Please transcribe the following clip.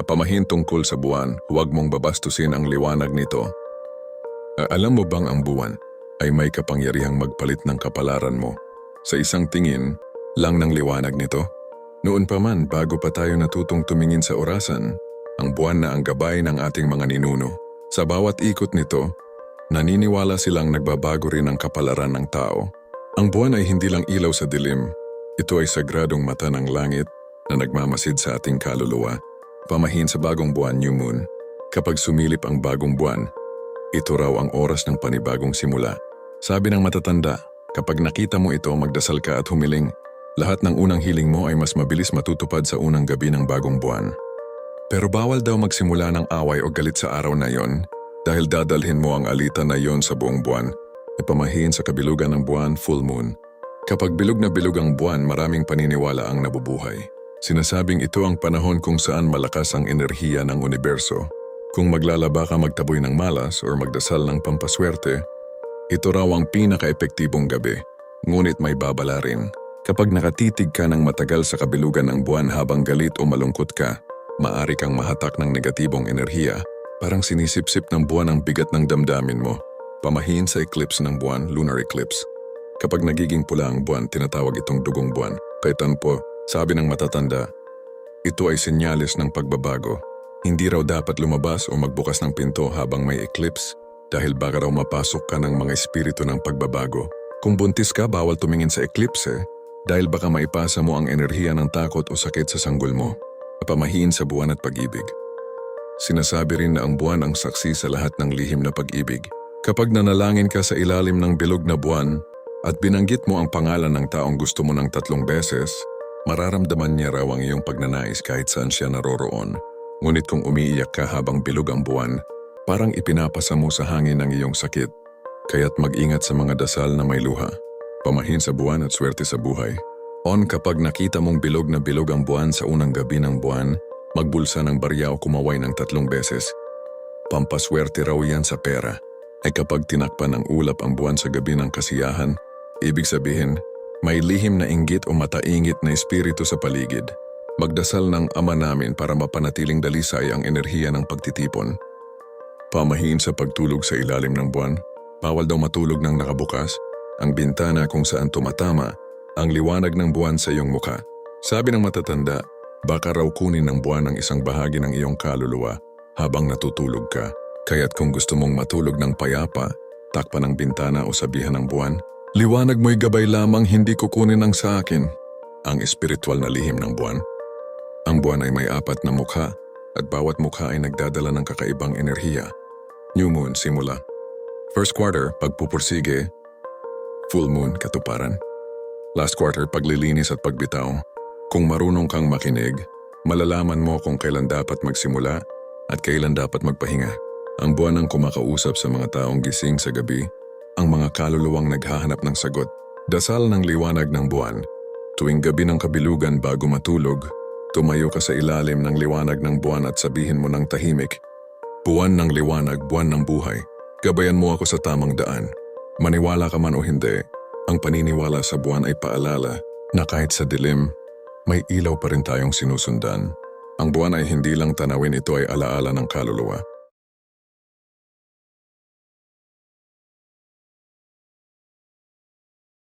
Pamahin tungkol sa buwan, huwag mong babastusin ang liwanag nito. Ah, alam mo bang ang buwan ay may kapangyarihang magpalit ng kapalaran mo sa isang tingin lang ng liwanag nito? Noon pa man bago pa tayo natutong tumingin sa orasan, ang buwan na ang gabay ng ating mga ninuno. Sa bawat ikot nito, naniniwala silang nagbabago rin ang kapalaran ng tao. Ang buwan ay hindi lang ilaw sa dilim, ito ay sagradong mata ng langit na nagmamasid sa ating kaluluwa. Pamahin sa bagong buwan, new moon. Kapag sumilip ang bagong buwan, ito raw ang oras ng panibagong simula. Sabi ng matatanda, kapag nakita mo ito, magdasal ka at humiling. Lahat ng unang hiling mo ay mas mabilis matutupad sa unang gabi ng bagong buwan. Pero bawal daw magsimula ng away o galit sa araw na yon dahil dadalhin mo ang alitan na yon sa buong buwan. Ipamahin sa kabilugan ng buwan, full moon. Kapag bilog na bilog ang buwan, maraming paniniwala ang nabubuhay. Sinasabing ito ang panahon kung saan malakas ang enerhiya ng universo. Kung maglalaba ka magtaboy ng malas or magdasal ng pampaswerte, ito raw ang pinaka-epektibong gabi. Ngunit may babala rin. Kapag nakatitig ka ng matagal sa kabilugan ng buwan habang galit o malungkot ka, maari kang mahatak ng negatibong enerhiya. Parang sinisipsip ng buwan ang bigat ng damdamin mo. Pamahin sa eclipse ng buwan, lunar eclipse. Kapag nagiging pula ang buwan, tinatawag itong dugong buwan. Kaya po, sabi ng matatanda, ito ay senyales ng pagbabago. Hindi raw dapat lumabas o magbukas ng pinto habang may eclipse dahil baka raw mapasok ka ng mga espiritu ng pagbabago. Kung buntis ka, bawal tumingin sa eclipse dahil baka maipasa mo ang enerhiya ng takot o sakit sa sanggol mo. Pamahiin sa buwan at pag-ibig. Sinasabi rin na ang buwan ang saksi sa lahat ng lihim na pag-ibig. Kapag nanalangin ka sa ilalim ng bilog na buwan at binanggit mo ang pangalan ng taong gusto mo ng tatlong beses, mararamdaman niya raw ang iyong pagnanais kahit saan siya naroroon. Ngunit kung umiiyak ka habang bilog ang buwan, parang ipinapasa mo sa hangin ang iyong sakit. Kaya't mag-ingat sa mga dasal na may luha. Pamahin sa buwan at swerte sa buhay. On kapag nakita mong bilog na bilog ang buwan sa unang gabi ng buwan, magbulsa ng barya o kumaway ng tatlong beses. Pampaswerte raw yan sa pera. Ay kapag tinakpan ng ulap ang buwan sa gabi ng kasiyahan, ibig sabihin, may lihim na inggit o mataingit na espiritu sa paligid. Magdasal ng Ama namin para mapanatiling dalisay ang enerhiya ng pagtitipon. Pamahiin sa pagtulog sa ilalim ng buwan, bawal daw matulog ng nakabukas, ang bintana kung saan tumatama, ang liwanag ng buwan sa iyong muka. Sabi ng matatanda, baka raw kunin ng buwan ang isang bahagi ng iyong kaluluwa habang natutulog ka. Kaya't kung gusto mong matulog ng payapa, takpan ng bintana o sabihan ng buwan, liwanag mo'y gabay lamang hindi kukunin ang sa akin, ang espiritual na lihim ng buwan. Ang buwan ay may apat na mukha at bawat mukha ay nagdadala ng kakaibang enerhiya. New Moon, simula. First quarter, pagpupursige. Full Moon, katuparan. Last quarter, paglilinis at pagbitaw. Kung marunong kang makinig, malalaman mo kung kailan dapat magsimula at kailan dapat magpahinga. Ang buwan ang kumakausap sa mga taong gising sa gabi, ang mga kaluluwang naghahanap ng sagot. Dasal ng liwanag ng buwan. Tuwing gabi ng kabilugan bago matulog, tumayo ka sa ilalim ng liwanag ng buwan at sabihin mo ng tahimik, Buwan ng liwanag, buwan ng buhay. Gabayan mo ako sa tamang daan. Maniwala ka man o hindi, ang paniniwala sa buwan ay paalala na kahit sa dilim, may ilaw pa rin tayong sinusundan. Ang buwan ay hindi lang tanawin ito ay alaala ng kaluluwa.